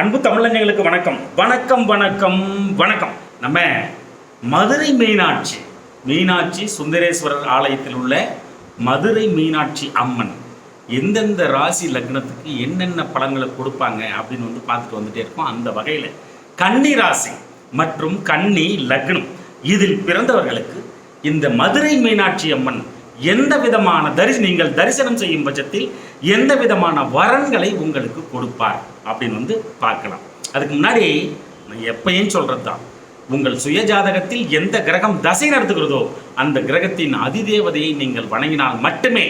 அன்பு தமிழஞ்சங்களுக்கு வணக்கம். வணக்கம் வணக்கம் வணக்கம். நம்ம மதுரை மீனாட்சி மீனாட்சி சுந்தரேஸ்வரர் ஆலயத்தில் உள்ள மதுரை மீனாட்சி அம்மன் எந்தெந்த ராசி லக்னத்துக்கு என்னென்ன பலன்களை கொடுப்பாங்க அப்படின்னு வந்து பார்த்துட்டு வந்துட்டே இருக்கோம். அந்த வகையில் கன்னி ராசி மற்றும் கன்னி லக்னம். இதில் பிறந்தவர்களுக்கு இந்த மதுரை மீனாட்சி அம்மன் எந்த விதமான தரிசி நீங்கள் தரிசனம் செய்யும் பட்சத்தில் எந்த விதமான வரன்களை உங்களுக்கு கொடுப்பார்? அப்படின்னு வந்து பார்க்கலாம். அதுக்கு முன்னாடி நான் எப்பயும் சொல்கிறது தான் உங்கள் சுய ஜாதகத்தில் எந்த கிரகம் தசை நடத்துகிறதோ அந்த கிரகத்தின் அதிதேவதையை நீங்கள் வணங்கினால் மட்டுமே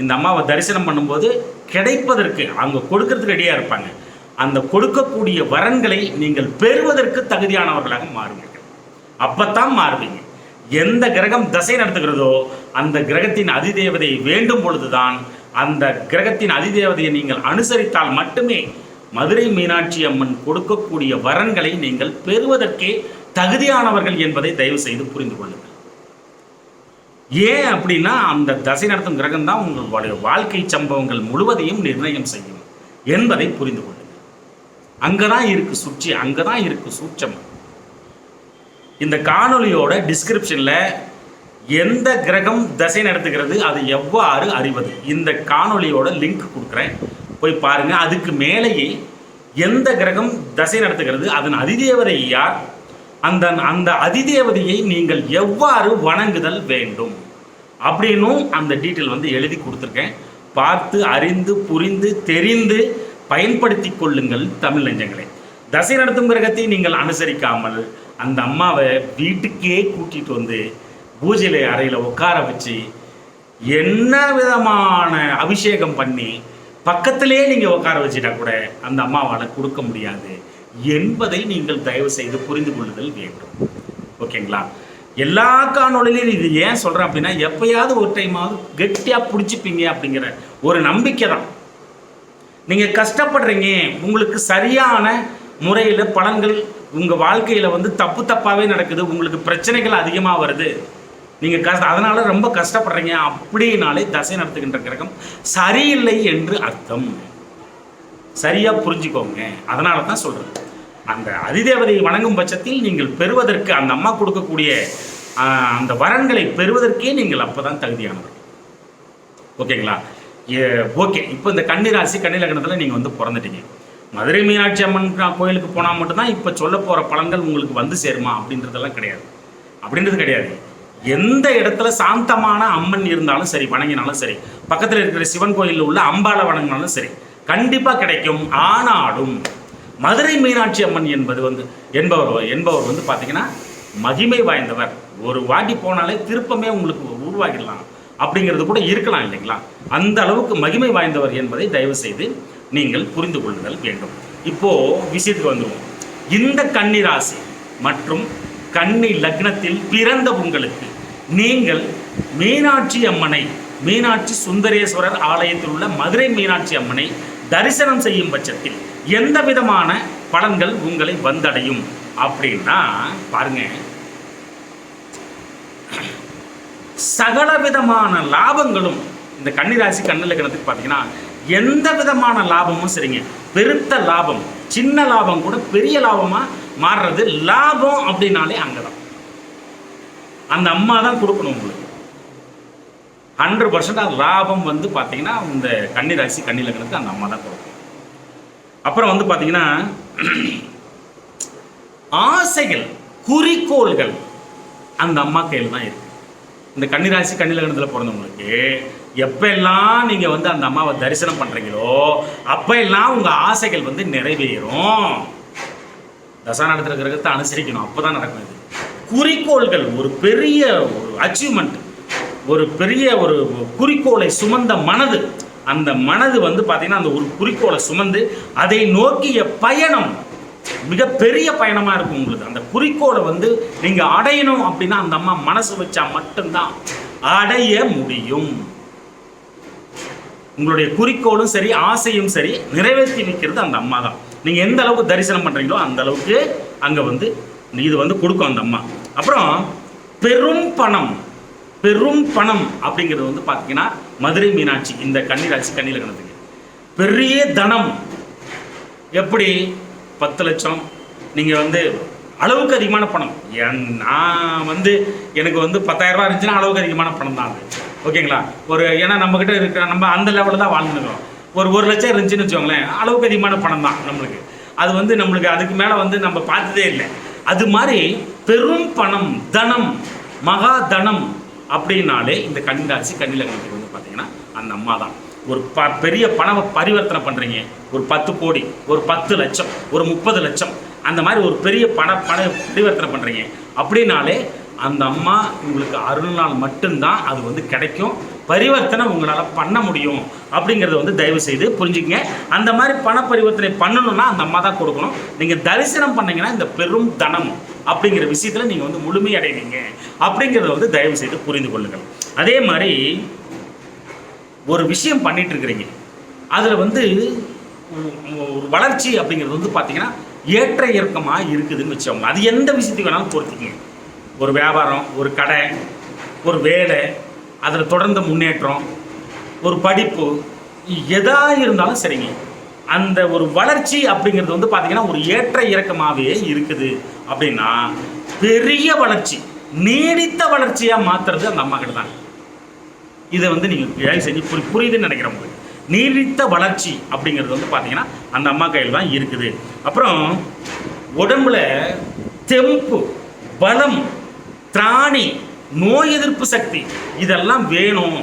இந்த அம்மாவை தரிசனம் பண்ணும்போது கிடைப்பதற்கு அவங்க கொடுக்கறதுக்கு ரெடியாக இருப்பாங்க. அந்த கொடுக்கக்கூடிய வரன்களை நீங்கள் பெறுவதற்கு தகுதியானவர்களாக மாறுவீர்கள். அப்பத்தான் மாறுவீங்க. எந்த கிரகம் தசை நடத்துகிறதோ அந்த கிரகத்தின் அதிதேவதை வேண்டும் பொழுதுதான் அந்த கிரகத்தின் அதிதேவதையை நீங்கள் அனுசரித்தால் மட்டுமே மதுரை மீனாட்சி அம்மன் கொடுக்கக்கூடிய வரன்களை நீங்கள் பெறுவதற்கே தகுதியானவர்கள் என்பதை தயவு செய்து புரிந்து கொள்ளுங்கள். ஏன் அப்படின்னா அந்த தசை நடத்தும் கிரகம் தான் உங்களுடைய வாழ்க்கை சம்பவங்கள் முழுவதையும் நிர்ணயம் செய்யும் என்பதை புரிந்து கொள்ளுங்கள். அங்கதான் இருக்கு சுற்றி அங்கதான் இருக்கு சூட்சம். இந்த காணொலியோட டிஸ்கிரிப்ஷனில் எந்த கிரகம் தசை நடத்துகிறது அது எவ்வாறு அறிவது? இந்த காணொலியோட லிங்க் கொடுக்குறேன். போய் பாருங்கள் அதுக்கு மேலேயே எந்த கிரகம் தசை நடத்துகிறது அதன் அதிதேவதை யார்? அந்த அந்த அதிதேவதையை நீங்கள் எவ்வாறு வணங்குதல் வேண்டும்? அப்படின்னும் அந்த டீட்டெயில் வந்து எழுதி கொடுத்துருக்கேன். பார்த்து அறிந்து புரிந்து தெரிந்து பயன்படுத்தி கொள்ளுங்கள் தமிழ் நெஞ்சங்களே. தசை நடத்தும் கிரகத்தை நீங்கள் அனுசரிக்காமல் அந்த அம்மாவை வீட்டுக்கே கூட்டிகிட்டு வந்து பூஜையில அறையில் உட்கார வச்சு என்ன விதமான அபிஷேகம் பண்ணி பக்கத்திலே நீங்கள் உட்கார வச்சுட்டா கூட அந்த அம்மாவால் கொடுக்க முடியாது என்பதை நீங்கள் தயவு செய்து புரிந்து கொள்ளுதல் வேண்டும். ஓகேங்களா? எல்லா காணொலியிலும் இது ஏன் சொல்கிறேன் அப்படின்னா எப்பயாவது ஒரு டைமாவது கெட்டியாக பிடிச்சிப்பீங்க அப்படிங்கிற ஒரு நம்பிக்கை தான். நீங்கள் கஷ்டப்படுறீங்க உங்களுக்கு சரியான முறையில் பலன்கள் உங்கள் வாழ்க்கையில் வந்து தப்பு தப்பாகவே நடக்குது உங்களுக்கு பிரச்சனைகள் அதிகமாக வருது நீங்கள் கஷ்ட அதனால் ரொம்ப கஷ்டப்படுறீங்க. அப்படின்னாலே தசை நடத்துகின்ற கிரகம் சரியில்லை என்று அர்த்தம். சரியாக புரிஞ்சுக்கோங்க. அதனால தான் சொல்கிறேன் அந்த அதிதேவதையை வணங்கும் பட்சத்தில் நீங்கள் பெறுவதற்கு அந்த அம்மா கொடுக்கக்கூடிய அந்த வரன்களை பெறுவதற்கே நீங்கள் அப்போ தான் தகுதியானவர். ஓகேங்களா? ஓகே. இப்போ இந்த கன்னிராசி ராசி நீங்கள் வந்து பிறந்துட்டீங்க. மதுரை மீனாட்சி அம்மன் கோயிலுக்கு போனால் மட்டும்தான் இப்போ சொல்ல போகிற பலன்கள் உங்களுக்கு வந்து சேருமா? அப்படின்றதெல்லாம் கிடையாது. அப்படின்றது கிடையாது. எந்த இடத்துல சாந்தமான அம்மன் இருந்தாலும் சரி வணங்கினாலும் சரி பக்கத்தில் இருக்கிற சிவன் கோயிலில் உள்ள அம்பாளை வணங்கினாலும் சரி கண்டிப்பாக கிடைக்கும். ஆனாலும் மதுரை மீனாட்சி அம்மன் என்பது வந்து என்பவர் என்பவர் வந்து பார்த்தீங்கன்னா மகிமை வாய்ந்தவர். ஒரு வாட்டி போனாலே திருப்பமே உங்களுக்கு உருவாகிடலாம். அப்படிங்கிறது கூட இருக்கலாம் இல்லைங்களா? அந்த அளவுக்கு மகிமை வாய்ந்தவர் என்பதை தயவு செய்து நீங்கள் புரிந்து கொள்ளுதல் வேண்டும். இப்போ விஷயத்துக்கு வந்துடுவோம் இந்த கன்னிராசி மற்றும் கன்னி லக்னத்தில் பிறந்த உங்களுக்கு. நீங்கள் மீனாட்சி அம்மனை மீனாட்சி சுந்தரேஸ்வரர் ஆலயத்தில் உள்ள மதுரை மீனாட்சி அம்மனை தரிசனம் செய்யும் பட்சத்தில் எந்த விதமான பலன்கள் உங்களை வந்தடையும்? அப்படின்னா பாருங்க. சகல விதமான லாபங்களும் இந்த கன்னிராசி கண்ணில் கிணத்துக்கு பார்த்தீங்கன்னா எந்த விதமான லாபமும் சரிங்க. பெருத்த லாபம் சின்ன லாபம் கூட பெரிய லாபமாக மாறுறது லாபம் அப்படின்னாலே அங்கே தான் அந்த அம்மா தான் கொடுக்கணும் உங்களுக்கு. ஹண்ட்ரட் பர்சன்டாக லாபம் வந்து பார்த்தீங்கன்னா இந்த கன்னிராசி கன்னியில் அந்த அம்மா தான் கொடுக்கும். அப்புறம் வந்து பார்த்தீங்கன்னா ஆசைகள் குறிக்கோள்கள் அந்த அம்மா கையில் தான் இருக்கு. இந்த கன்னிராசி கன்னிலகணத்தில் பிறந்தவங்களுக்கு எப்பெல்லாம் நீங்கள் வந்து அந்த அம்மாவை தரிசனம் பண்ணுறீங்களோ அப்போ எல்லாம் உங்கள் ஆசைகள் வந்து நிறைவேறும். தசா நடத்துகிற கிரகத்தை அனுசரிக்கணும். அப்போ தான் நடக்கும் இது. குறிக்கோள்கள் ஒரு பெரிய ஒரு அச்சீவ்மெண்ட் ஒரு பெரிய ஒரு குறிக்கோளை சுமந்த மனது. அந்த மனது வந்து பார்த்தீங்கன்னா அந்த ஒரு குறிக்கோளை சுமந்து அதை நோக்கிய பயணம். மிகப்பெரிய பயணமாக இருக்கும் உங்களுக்கு அந்த குறிக்கோளை வந்து நீங்கள் அடையணும் அப்படின்னா அந்த அம்மா மனசு வச்சா மட்டும்தான் அடைய முடியும். உங்களுடைய குறிக்கோளும் சரி ஆசையும் சரி நிறைவேற்றி வைக்கிறது அந்த அம்மா தான் நீங்கள் எந்த அளவுக்கு தரிசனம் பண்ணுறீங்களோ அந்த அளவுக்கு அங்கே வந்து இது வந்து கொடுக்கும் அந்த அம்மா. அப்புறம் பெரும் பணம் பெரும் பணம் அப்படிங்கிறது வந்து பார்த்தீங்கன்னா மதுரை மீனாட்சி இந்த கன்னிராட்சி கண்ணியில் கணத்துக்கு பெரிய தனம். எப்படி? பத்து லட்சம். நீங்கள் வந்து அளவுக்கு அதிகமான பணம். என் நான் வந்து எனக்கு வந்து 10000 இருந்துச்சுன்னா அளவுக்கு அதிகமான பணம் தான் அது. ஓகேங்களா? ஒரு ஏன்னா நம்மக்கிட்ட இருக்கிற நம்ம அந்த லெவலில் தான் வாழ்ந்துருக்கோம். ஒரு ஒரு லட்சம் இருந்துச்சுன்னு வச்சுக்கோங்களேன் அளவுக்கு அதிகமான பணம் தான் நம்மளுக்கு. அது வந்து நம்மளுக்கு அதுக்கு மேலே வந்து நம்ம பார்த்ததே இல்லை. அது மாதிரி பெரும் பணம் தனம் மகா தனம் அப்படின்னாலே இந்த கண்காட்சி கன்னிலகணத்துக்கு வந்து பார்த்தீங்கன்னா அந்த அம்மா தான். ஒரு ப பெரிய பணம் பரிவர்த்தனை பண்ணுறீங்க ஒரு பத்து கோடி ஒரு பத்து லட்சம் ஒரு முப்பது லட்சம் அந்த மாதிரி ஒரு பெரிய பண பண பரிவர்த்தனை பண்ணுறீங்க அப்படின்னாலே அந்த அம்மா உங்களுக்கு அருள்நாள் மட்டும்தான் அது வந்து கிடைக்கும். பரிவர்த்தனை உங்களால் பண்ண முடியும் அப்படிங்கிறத வந்து தயவு செய்து புரிஞ்சுக்கங்க. அந்த மாதிரி பண பரிவர்த்தனை பண்ணணும்னா அந்த அம்மா தான் கொடுக்கணும். நீங்கள் தரிசனம் பண்ணீங்கன்னா இந்த பெரும் தனம் அப்படிங்கிற விஷயத்தில் நீங்கள் வந்து முழுமையடைவீங்க அப்படிங்கிறத வந்து தயவு செய்து புரிந்து கொள்ளுங்கள். அதே மாதிரி ஒரு விஷயம் பண்ணிட்டு இருக்கிறீங்க. அதில் வந்து ஒரு வளர்ச்சி அப்படிங்கிறது வந்து பார்த்தீங்கன்னா ஏற்ற இறக்கமாக இருக்குதுன்னு வச்சவங்க அது எந்த விஷயத்துக்கு வேணாலும் பொறுத்திக்கங்க ஒரு வியாபாரம் ஒரு கடை ஒரு வேலை அதில் தொடர்ந்த முன்னேற்றம் ஒரு படிப்பு எதா இருந்தாலும் சரிங்க. அந்த ஒரு வளர்ச்சி அப்படிங்கிறது வந்து பார்த்தீங்கன்னா ஒரு ஏற்ற இறக்கமாகவே இருக்குது. அப்படின்னா பெரிய வளர்ச்சி நீடித்த வளர்ச்சியாக மாற்றுறது அந்த அம்மா கிட்ட தான். இதை வந்து நீங்கள் தயவு செஞ்சு புரி புரியுதுன்னு நினைக்கிறேன் உங்களுக்கு. நீடித்த வளர்ச்சி அப்படிங்கிறது வந்து பார்த்தீங்கன்னா அந்த அம்மா கையில் தான் இருக்குது. அப்புறம் உடம்புல தெம்பு பலம் திராணி நோய் எதிர்ப்பு சக்தி. இதெல்லாம் வேணும்.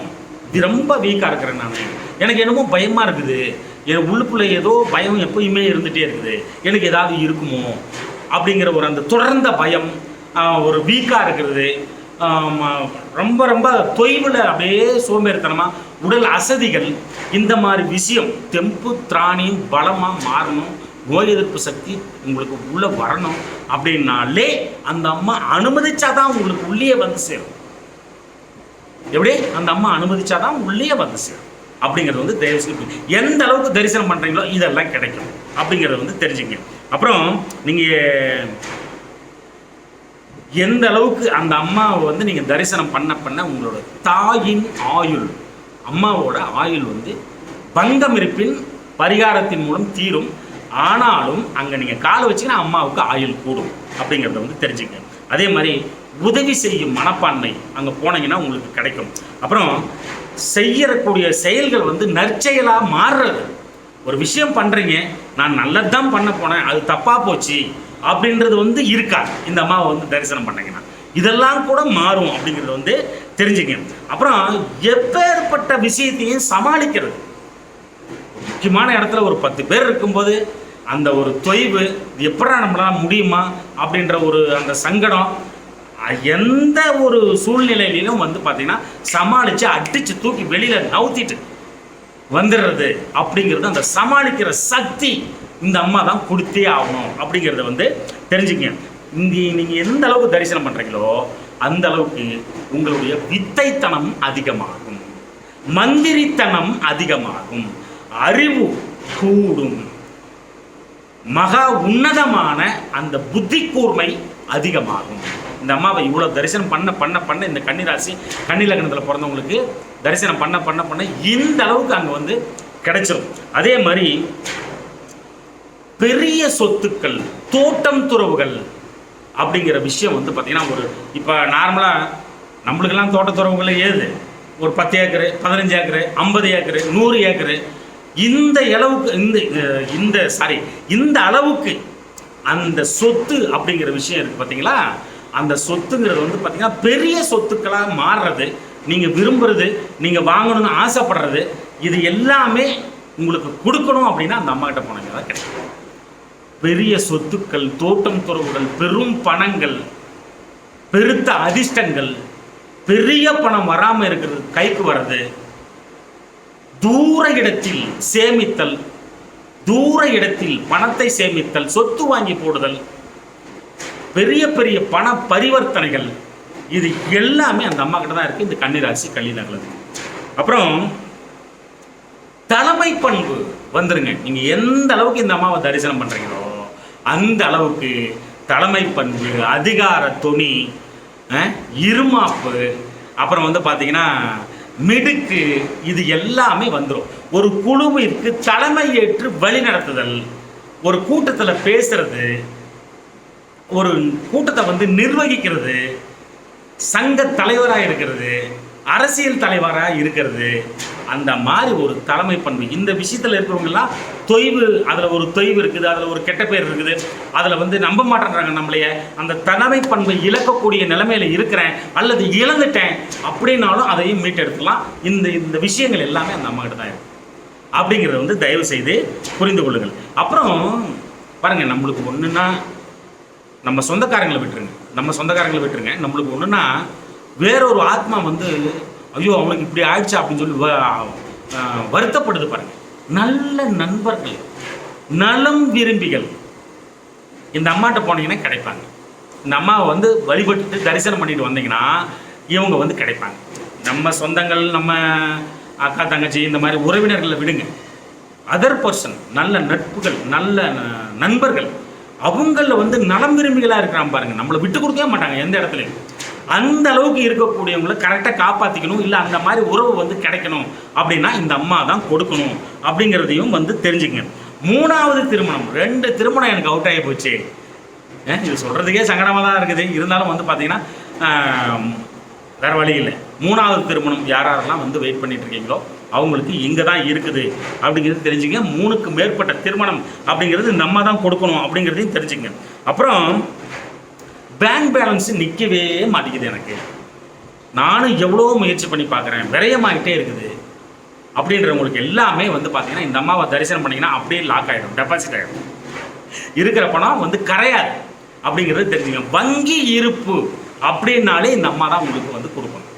இது ரொம்ப வீக்காக இருக்கிறேன் நான். எனக்கு என்னமோ பயமாக இருக்குது. என் உள்ளுக்குள்ளே ஏதோ பயம் எப்பயுமே இருந்துகிட்டே இருக்குது. எனக்கு ஏதாவது இருக்குமோ? அப்படிங்கிற ஒரு அந்த தொடர்ந்த பயம் ஒரு வீக்காக இருக்கிறது. ரொம்ப ரொம்ப தொய்வில் அப்படியே சோம்பேறித்தனமாக உடல் அசதிகள் இந்த மாதிரி விஷயம் தெம்பு திராணியும் பலமாக மாறணும். நோய் எதிர்ப்பு சக்தி உங்களுக்கு உள்ளே வரணும் அப்படின்னாலே அந்த அம்மா அனுமதிச்சாதான் உங்களுக்கு உள்ளே வந்து சேரும். எப்படி? அந்த அம்மா அனுமதிச்சாதான் உள்ளே வந்து சேரும். அப்படிங்கிறது வந்து தயவுசெய்து எந்த அளவுக்கு தரிசனம் பண்ணுறீங்களோ இதெல்லாம் கிடைக்கும். அப்படிங்கிறத வந்து தெரிஞ்சுங்க. அப்புறம் நீங்கள் எந்த அளவுக்கு அந்த அம்மாவை வந்து நீங்கள் தரிசனம் பண்ண பண்ண உங்களோட தாயின் ஆயுள் அம்மாவோட ஆயுள் வந்து பங்கம் இருப்பின் பரிகாரத்தின் மூலம் தீரும். ஆனாலும் அங்கே நீங்கள் காலை வச்சீங்கன்னா அம்மாவுக்கு ஆயுள் கூடும் அப்படிங்கிறத வந்து தெரிஞ்சுங்க. அதே மாதிரி உதவி செய்யும் மனப்பான்மை அங்கே போனீங்கன்னா உங்களுக்கு கிடைக்கும். அப்புறம் செய்யக்கூடிய செயல்கள் வந்து நற்செயலாக மாறுறது. ஒரு விஷயம் பண்ணுறீங்க நான் நல்லது தான் பண்ண போனேன் அது தப்பாக போச்சு அப்படின்றது வந்து இருக்கா இந்த அம்மாவை வந்து தரிசனம் பண்ணீங்கன்னா. இதெல்லாம் கூட மாறும் அப்படிங்கிறது வந்து தெரிஞ்சுங்க. அப்புறம் எப்பேற்பட்ட விஷயத்தையும் சமாளிக்கிறது. முக்கியமான இடத்துல ஒரு பத்து பேர் இருக்கும்போது அந்த ஒரு தொய்வு எப்படா நம்மளால் முடியுமா? அப்படின்ற ஒரு அந்த சங்கடம் எந்த ஒரு சூழ்நிலையிலும் வந்து பார்த்தீங்கன்னா சமாளித்து அடித்து தூக்கி வெளியில் நவுத்திட்டு வந்துடுறது அப்படிங்கிறது அந்த சமாளிக்கிற சக்தி இந்த அம்மா தான் கொடுத்தே ஆகணும் அப்படிங்கிறத வந்து தெரிஞ்சுக்கங்க. இங்கே நீங்கள் எந்த அளவுக்கு தரிசனம் பண்ணுறீங்களோ அந்த அளவுக்கு உங்களுடைய வித்தைத்தனம் அதிகமாகும். மந்திரித்தனம் அதிகமாகும். அறிவு கூடும். மகா உன்னதமான அந்த புத்தி கூர்மை அதிகமாகும். இந்த அம்மாவை இவ்வளோ தரிசனம் பண்ண பண்ண பண்ண இந்த கன்னிராசி கன்னிலக்கணத்தில் பிறந்தவங்களுக்கு தரிசனம் பண்ண பண்ண பண்ண இந்த அளவுக்கு அங்கே வந்து கிடைச்சிடும் அதே மாதிரி பெரிய சொத்துக்கள் தோட்டம் துறவுகள் அப்படிங்கிற விஷயம் வந்து பார்த்திங்கன்னா ஒரு இப்போ நார்மலாக நம்மளுக்கெல்லாம் தோட்டத்துறவுகள் ஏது? ஒரு பத்து ஏக்கரு பதினஞ்சு ஏக்கரு ஐம்பது ஏக்கரு நூறு ஏக்கரு இந்த அளவுக்கு இந்த இந்த சாரி இந்த அளவுக்கு அந்த சொத்து அப்படிங்கிற விஷயம் இருக்குது பார்த்தீங்களா அந்த சொத்துங்கிறது வந்து பார்த்தீங்கன்னா பெரிய சொத்துக்களாக மாறுறது நீங்கள் விரும்புறது நீங்கள் வாங்கணும்னு ஆசைப்படுறது இது எல்லாமே உங்களுக்கு கொடுக்கணும் அப்படின்னா அந்த அம்மா கிட்ட போனீங்க தான் கிடைக்கும். பெரிய சொத்துக்கள் தோட்டம் துறவுகள் பெரும் பணங்கள் பெருத்த அதிர்ஷ்டங்கள் பெரிய பணம் வராமல் இருக்கிறது கைக்கு வர்றது தூர இடத்தில் சேமித்தல் தூர இடத்தில் பணத்தை சேமித்தல் சொத்து வாங்கி போடுதல் பெரிய பெரிய பண பரிவர்த்தனைகள் இது எல்லாமே அந்த அம்மா கிட்ட தான் இருக்கு. இந்த கன்னிராசி கல்லினர்களது அப்புறம் தலைமை பண்பு வந்துருங்க. நீங்க எந்த அளவுக்கு இந்த அம்மாவை தரிசனம் பண்றீங்களோ அந்த அளவுக்கு தலைமை பண்பு அதிகார துணி இருமாப்பு அப்புறம் வந்து பார்த்தீங்கன்னா மிடுக்கு இது எல்லாமே வந்துடும் ஒரு குழுவிற்கு தலைமை ஏற்று வழி நடத்துதல் ஒரு கூட்டத்தில் பேசுறது ஒரு கூட்டத்தை வந்து நிர்வகிக்கிறது சங்க தலைவராக இருக்கிறது அரசியல் தலைவராக இருக்கிறது அந்த மாதிரி ஒரு தலைமை பண்பு. இந்த விஷயத்தில் இருக்கிறவங்கெல்லாம் தொய்வு அதில் ஒரு தொய்வு இருக்குது அதில் ஒரு கெட்ட பேர் இருக்குது. அதில் வந்து நம்ப மாட்டேன்றாங்க நம்மளைய. அந்த தலைமை பண்பை இழக்கக்கூடிய நிலைமையில் இருக்கிறேன் அல்லது இழந்துட்டேன் அப்படின்னாலும் அதையும் மீட்டெடுத்துக்கலாம். இந்த இந்த விஷயங்கள் எல்லாமே அந்த அம்மா கிட்ட தான் இருக்கு. அப்படிங்கிறத வந்து தயவு செய்து புரிந்து கொள்ளுங்கள். அப்புறம் பாருங்கள் நம்மளுக்கு ஒன்றுன்னா நம்ம சொந்தக்காரங்களை விட்டுருங்க. நம்ம சொந்தக்காரங்களை விட்டுருங்க. நம்மளுக்கு ஒன்றுன்னா வேறொரு ஆத்மா வந்து ஐயோ அவனுக்கு இப்படி ஆயிடுச்சா அப்படின்னு சொல்லி வ- வருத்தப்படுது பாருங்க. நல்ல நண்பர்கள் நலம் விரும்பிகள். இந்த அம்மாட்ட போனீங்கன்னா கிடைப்பாங்க. இந்த அம்மாவை வந்து வழிபட்டு தரிசனம் பண்ணிட்டு வந்தீங்கன்னா இவங்க வந்து கிடைப்பாங்க. நம்ம சொந்தங்கள் நம்ம அக்கா தங்கச்சி இந்த மாதிரி உறவினர்களை விடுங்க. அதர் பர்சன் நல்ல நட்புகள் நல்ல ந- நண்பர்கள் அவங்கள வந்து நலம் விரும்பிகளாக இருக்கிறான் பாருங்க. நம்மளை விட்டு கொடுக்கவே மாட்டாங்க எந்த இடத்துலையும். அந்த அளவுக்கு இருக்கக்கூடியவங்களை கரெக்டாக காப்பாற்றிக்கணும் இல்லை அந்த மாதிரி உறவு வந்து கிடைக்கணும் அப்படின்னா இந்த அம்மா தான் கொடுக்கணும் அப்படிங்கிறதையும் வந்து தெரிஞ்சுக்கங்க மூணாவது திருமணம். ரெண்டு திருமணம் எனக்கு அவுட் ஆகி போச்சு. ஏன் இது சொல்கிறதுக்கே சங்கடமாக தான் இருக்குது. இருந்தாலும் வந்து பார்த்தீங்கன்னா வேறு வேற வழி இல்லை. மூணாவது திருமணம் யார் யாரெல்லாம் வந்து வெயிட் பண்ணிட்டு இருக்கீங்களோ அவங்களுக்கு இங்கே தான் இருக்குது அப்படிங்கிறது தெரிஞ்சுங்க. மூணுக்கு மேற்பட்ட திருமணம் அப்படிங்கிறது நம்ம தான் கொடுக்கணும் அப்படிங்கிறதையும் தெரிஞ்சுங்க. அப்புறம் பேங்க் பேலன்ஸ் நிற்கவே மாட்டேங்குது எனக்கு. நானும் எவ்வளோ முயற்சி பண்ணி பார்க்குறேன். விரயமாகிட்டே இருக்குது. அப்படின்றவங்களுக்கு எல்லாமே வந்து பார்த்தீங்கன்னா இந்த அம்மாவை தரிசனம் பண்ணிங்கன்னா அப்படியே லாக் ஆகிடும் டெபாசிட் ஆகிடும் இருக்கிற பணம் வந்து கரையாது. அப்படிங்கிறது தெரிஞ்சுங்க வங்கி இருப்பு அப்படின்னாலே இந்த அம்மா தான் உங்களுக்கு வந்து கொடுக்கணும்.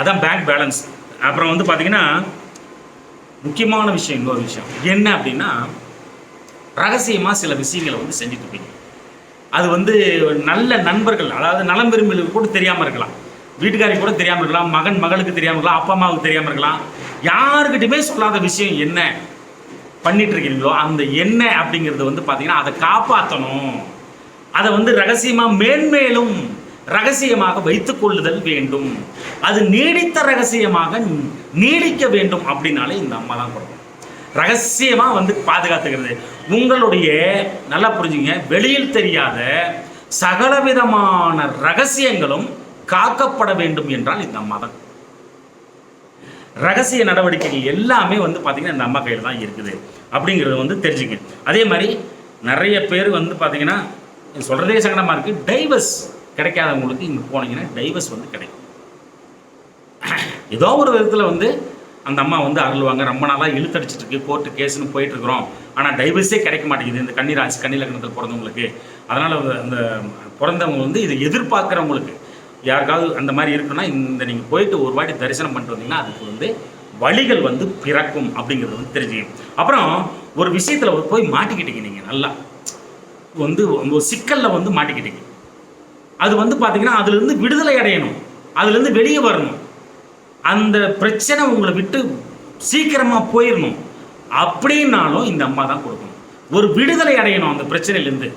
அதான் பேங்க் பேலன்ஸ் அப்புறம் வந்து பார்த்தீங்கன்னா முக்கியமான விஷயம் இன்னொரு விஷயம். என்ன அப்படின்னா ரகசியமாக சில விஷயங்களை வந்து செஞ்சுட்டு இருப்பீங்க அது வந்து நல்ல நண்பர்கள் அதாவது நலம் விரும்பிகளுக்கு கூட தெரியாமல் இருக்கலாம். வீட்டுக்காரிக்கு கூட தெரியாமல் இருக்கலாம் மகன் மகளுக்கு தெரியாமல் இருக்கலாம் அப்பா அம்மாவுக்கு தெரியாமல் இருக்கலாம். யாருக்கிட்டையுமே சொல்லாத விஷயம் என்ன பண்ணிட்டு இருக்கீங்களோ அந்த என்ன அப்படிங்கிறது வந்து பார்த்தீங்கன்னா அதை காப்பாற்றணும் அதை வந்து ரகசியமாக மேன்மேலும் ரகசியமாக வைத்து கொள்ளுதல் வேண்டும். அது நீடித்த ரகசியமாக நீடிக்க வேண்டும் அப்படின்னாலே இந்த அம்மா தான் கொடுக்கும். ரகசியமாக வந்து பாதுகாத்துக்கிறது. உங்களுடைய நல்லா புரிஞ்சுங்க வெளியில் தெரியாத சகலவிதமான ரகசியங்களும் காக்கப்பட வேண்டும் என்றால் இந்த அம்மா தான். ரகசிய நடவடிக்கைகள் எல்லாமே வந்து பார்த்தீங்கன்னா இந்த அம்மா கையில் தான் இருக்குது. அப்படிங்கிறது வந்து தெரிஞ்சுங்க. அதே மாதிரி நிறைய பேர் வந்து பார்த்தீங்கன்னா சொல்கிறதே சங்கடமாக இருக்குது டைவர்ஸ் கிடைக்காதவங்களுக்கு இங்கே போனீங்கன்னா டைவர்ஸ் வந்து கிடைக்கும். ஏதோ ஒரு விதத்தில் வந்து அந்த அம்மா வந்து அருள்வாங்க. ரொம்ப நாளாக இழுத்தடிச்சிட்டு இருக்கு கோர்ட்டு கேஸ்னு போயிட்டுருக்குறோம் ஆனால் டைவர்ஸே கிடைக்க மாட்டேங்குது. இந்த கன்னிராசி கன்னிலக்கணத்தில் பிறந்தவங்களுக்கு. அதனால் அந்த பிறந்தவங்க வந்து இதை எதிர்பார்க்குறவங்களுக்கு யாருக்காவது அந்த மாதிரி இருக்குன்னா இந்த நீங்கள் போயிட்டு ஒரு வாட்டி தரிசனம் பண்ணிட்டு வந்தீங்கன்னா அதுக்கு வந்து வழிகள் வந்து பிறக்கும் அப்படிங்கிறது வந்து தெரிஞ்சுக்கணும் அப்புறம் ஒரு விஷயத்தில் போய் மாட்டிக்கிட்டீங்க நீங்கள் நல்லா. வந்து ஒரு சிக்கலில் வந்து மாட்டிக்கிட்டீங்க. அது வந்து பார்த்தீங்கன்னா அதுலேருந்து விடுதலை அடையணும். அதுலேருந்து வெளியே வரணும். அந்த பிரச்சனை உங்களை விட்டு சீக்கிரமாக போயிடணும் அப்படின்னாலும் இந்த அம்மா தான் கொடுக்கணும். ஒரு விடுதலை அடையணும் அந்த பிரச்சனையிலேருந்து.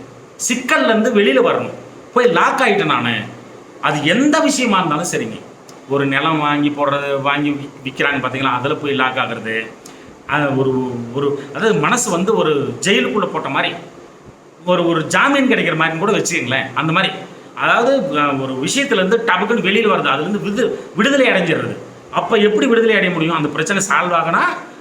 சிக்கல்லேருந்து வெளியில் வரணும். போய் லாக் ஆகிட்டேன் நான். அது எந்த விஷயமா இருந்தாலும் சரிங்க. ஒரு நிலம் வாங்கி போடுறது வாங்கி விற்கிறாங்க பார்த்தீங்களா அதில் போய் லாக் ஆகுறது. ஒரு ஒரு அதாவது மனசு வந்து ஒரு ஜெயிலுக்குள்ளே போட்ட மாதிரி. ஒரு ஒரு ஜாமீன் கிடைக்கிற மாதிரி கூட வச்சுக்கங்களேன். அந்த மாதிரி. அதாவது ஒரு விஷயத்துலேருந்து டபக்குன்னு வெளியில் வருது அதுலேருந்து விது விடுதலை அடைஞ்சிடுறது. அப்போ எப்படி விடுதலை அடைய முடியும்? அந்த பிரச்சனை சால்வ் ஆகினா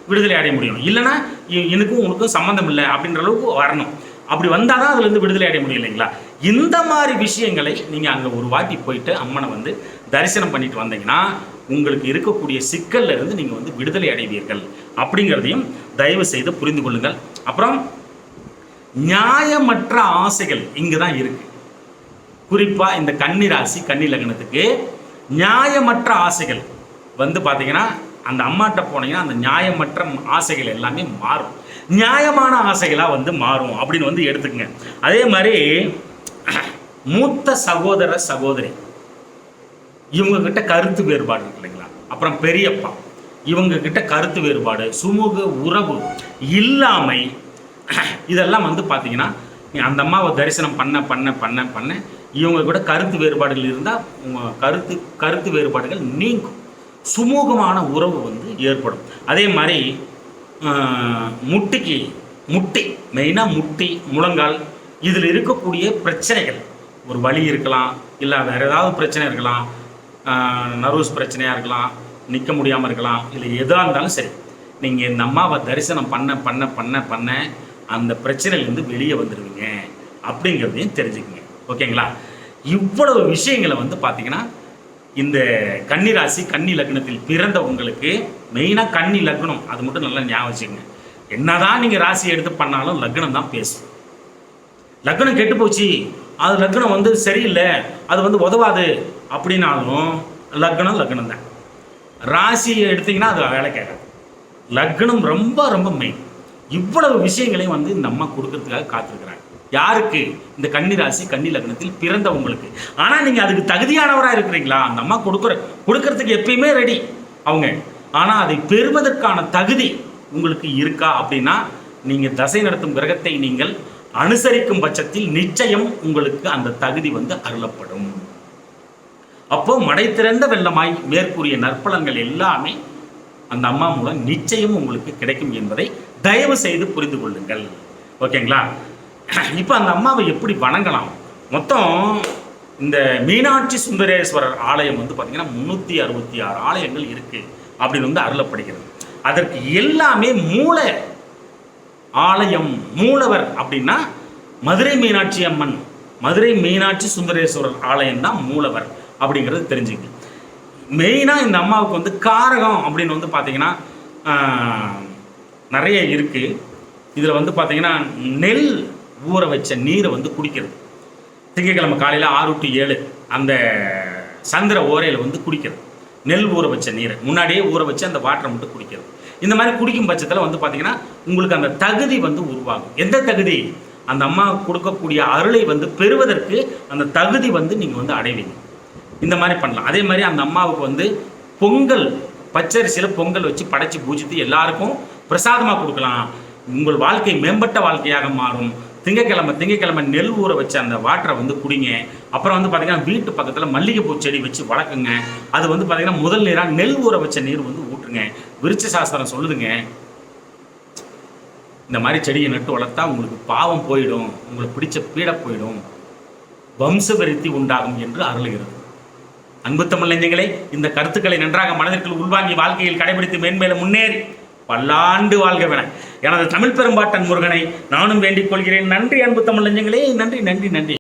விடுதலை அடைய முடியும். இல்லைன்னா இ- எனக்கும் உனக்கும் சம்மந்தம் இல்லை அப்படின்ற அளவுக்கு வரணும். அப்படி வந்தால் தான் அதுலேருந்து விடுதலை அடைய முடியும் இல்லைங்களா? இந்த மாதிரி விஷயங்களை நீங்கள் அங்கே ஒரு வாட்டி போயிட்டு அம்மனை வந்து தரிசனம் பண்ணிட்டு வந்தீங்கன்னா உங்களுக்கு இருக்கக்கூடிய சிக்கல்ல இருந்து நீங்கள் வந்து விடுதலை அடைவீர்கள். அப்படிங்கிறதையும் தயவு செய்து புரிந்து கொள்ளுங்கள். அப்புறம் நியாயமற்ற ஆசைகள் இங்கே தான் இருக்கு. குறிப்பாக இந்த கன்னி ராசி கன்னி லக்னத்துக்கு நியாயமற்ற ஆசைகள். வந்து பார்த்தீங்கன்னா அந்த அம்மாட்ட போனீங்கன்னா அந்த நியாயமற்ற ஆசைகள் எல்லாமே மாறும். நியாயமான ஆசைகளாக வந்து மாறும் அப்படின்னு வந்து எடுத்துக்கங்க. அதே மாதிரி மூத்த சகோதர சகோதரி. இவங்க கிட்ட கருத்து வேறுபாடு இருக்கு இல்லைங்களா? அப்புறம் பெரியப்பா. இவங்க கிட்ட கருத்து வேறுபாடு சுமூக உறவு இல்லாமை. இதெல்லாம் வந்து பார்த்தீங்கன்னா அந்த அம்மாவை தரிசனம் பண்ண பண்ண பண்ண பண்ண இவங்க கூட கருத்து வேறுபாடுகள் இருந்தால் உங்கள் கருத்து கருத்து வேறுபாடுகள் நீங்கும். சுமூகமான உறவு வந்து ஏற்படும். அதே மாதிரி முட்டிக்கு முட்டி மெயினாக முட்டி முழங்கால் இதில் இருக்கக்கூடிய பிரச்சனைகள். ஒரு வலி இருக்கலாம் இல்லை வேறு ஏதாவது பிரச்சனை இருக்கலாம் நர்வஸ் பிரச்சனையாக இருக்கலாம் நிற்க முடியாமல் இருக்கலாம் இல்லை எதாக இருந்தாலும் சரி நீங்கள் இந்த அம்மாவை தரிசனம் பண்ண பண்ண பண்ண பண்ண அந்த பிரச்சனையிலேருந்து வெளியே வந்துடுவீங்க அப்படிங்கிறதையும் தெரிஞ்சுக்கங்க. ஓகேங்களா? இவ்வளவு விஷயங்களை வந்து பார்த்தீங்கன்னா இந்த கன்னி ராசி கன்னி லக்னத்தில் பிறந்த உங்களுக்கு மெயினாக கன்னி லக்னம். அது மட்டும் நல்லா ஞாபகம் வச்சுக்கோங்க. என்னதான் நீங்கள் ராசி எடுத்து பண்ணாலும் லக்னம் தான் பேசும். லக்னம் கெட்டு போச்சு. அது லக்னம் வந்து சரியில்லை. அது வந்து உதவாது. அப்படின்னாலும் லக்னம் லக்னம் தான். ராசியை எடுத்தீங்கன்னா அது வேலை கேட்காது. லக்னம் ரொம்ப ரொம்ப மெயின் இவ்வளவு விஷயங்களையும் வந்து இந்த அம்மா கொடுக்கறதுக்காக காத்திருக்கிறாங்க. யாருக்கு? இந்த கன்னி ராசி கன்னி லக்னத்தில் பிறந்தவங்களுக்கு. ஆனா நீங்க அதுக்கு தகுதியானவரா இருக்கிறீங்களா? அந்த அம்மா கொடுக்குற கொடுக்கறதுக்கு எப்பயுமே ரெடி அவங்க. ஆனா அதை பெறுவதற்கான தகுதி உங்களுக்கு இருக்கா அப்படின்னா நீங்க தசை நடத்தும் கிரகத்தை நீங்கள் அனுசரிக்கும் பட்சத்தில் நிச்சயம் உங்களுக்கு அந்த தகுதி வந்து அருளப்படும். அப்போ மடை திறந்த வெள்ளமாய் மேற்கூறிய நற்பலன்கள் எல்லாமே அந்த அம்மா மூலம் நிச்சயம் உங்களுக்கு கிடைக்கும் என்பதை தயவு செய்து புரிந்து கொள்ளுங்கள். ஓகேங்களா? இப்போ அந்த அம்மாவை எப்படி வணங்கலாம்? மொத்தம் இந்த மீனாட்சி சுந்தரேஸ்வரர் ஆலயம் வந்து பார்த்தீங்கன்னா முந்நூற்றி அறுபத்தி ஆறு ஆலயங்கள் இருக்குது அப்படின்னு வந்து அருளப்படுகிறது. அதற்கு எல்லாமே மூல ஆலயம் மூலவர் அப்படின்னா மதுரை மீனாட்சி அம்மன் மதுரை மீனாட்சி சுந்தரேஸ்வரர் ஆலயம் தான் மூலவர் அப்படிங்கிறது தெரிஞ்சுங்க. மெயினாக இந்த அம்மாவுக்கு வந்து காரகம் அப்படின்னு வந்து பார்த்தீங்கன்னா நிறைய இருக்குது இதில் வந்து பார்த்தீங்கன்னா நெல் ஊற வச்ச நீரை வந்து குடிக்கிறது. திங்கட்கிழமை காலையில் ஆறு டு ஏழு அந்த சந்திர ஓரையில் வந்து குடிக்கிறது. நெல் ஊற வச்ச நீரை. முன்னாடியே ஊற வச்சு அந்த வாட்டரை மட்டும் குடிக்கிறது. இந்த மாதிரி குடிக்கும் பட்சத்தில் வந்து பார்த்திங்கன்னா உங்களுக்கு அந்த தகுதி வந்து உருவாகும். எந்த தகுதி? அந்த அம்மா கொடுக்கக்கூடிய அருளை வந்து பெறுவதற்கு அந்த தகுதி வந்து நீங்கள் வந்து அடைவீங்க. இந்த மாதிரி பண்ணலாம். அதே மாதிரி அந்த அம்மாவுக்கு வந்து பொங்கல் பச்சரிசியில் பொங்கல் வச்சு படைச்சி பூஜித்து எல்லாருக்கும் பிரசாதமாக கொடுக்கலாம். உங்கள் வாழ்க்கை மேம்பட்ட வாழ்க்கையாக மாறும். திங்கக்கிழமை திங்கக்கிழமை நெல் ஊற வச்ச அந்த வாட்டரை வந்து குடிங்க. அப்புறம் வந்து பார்த்தீங்கன்னா வீட்டு பக்கத்தில் மல்லிகைப்பூ செடி வச்சு வளர்க்குங்க. அது வந்து பார்த்தீங்கன்னா முதல் நீராக நெல் ஊற வச்ச நீர் வந்து ஊற்றுங்க. விருச்ச சாஸ்திரம் சொல்லுதுங்க. இந்த மாதிரி செடியை நட்டு வளர்த்தா உங்களுக்கு பாவம் போயிடும். உங்களுக்கு பிடிச்ச பீட போயிடும். வம்ச விருத்தி உண்டாகும் என்று அருளுகிறது. அன்பு தமிழ் நெஞ்சங்களே இந்த கருத்துக்களை நன்றாக மனதிற்குள் உள்வாங்கி வாழ்க்கையில் கடைபிடித்து மேன்மேலும் முன்னேறி பல்லாண்டு வாழ்கவென எனது தமிழ் பெரும்பாட்டன் முருகனை நானும் வேண்டிக் கொள்கிறேன். நன்றி அன்பு தமிழஞ்சங்களே நன்றி நன்றி நன்றி.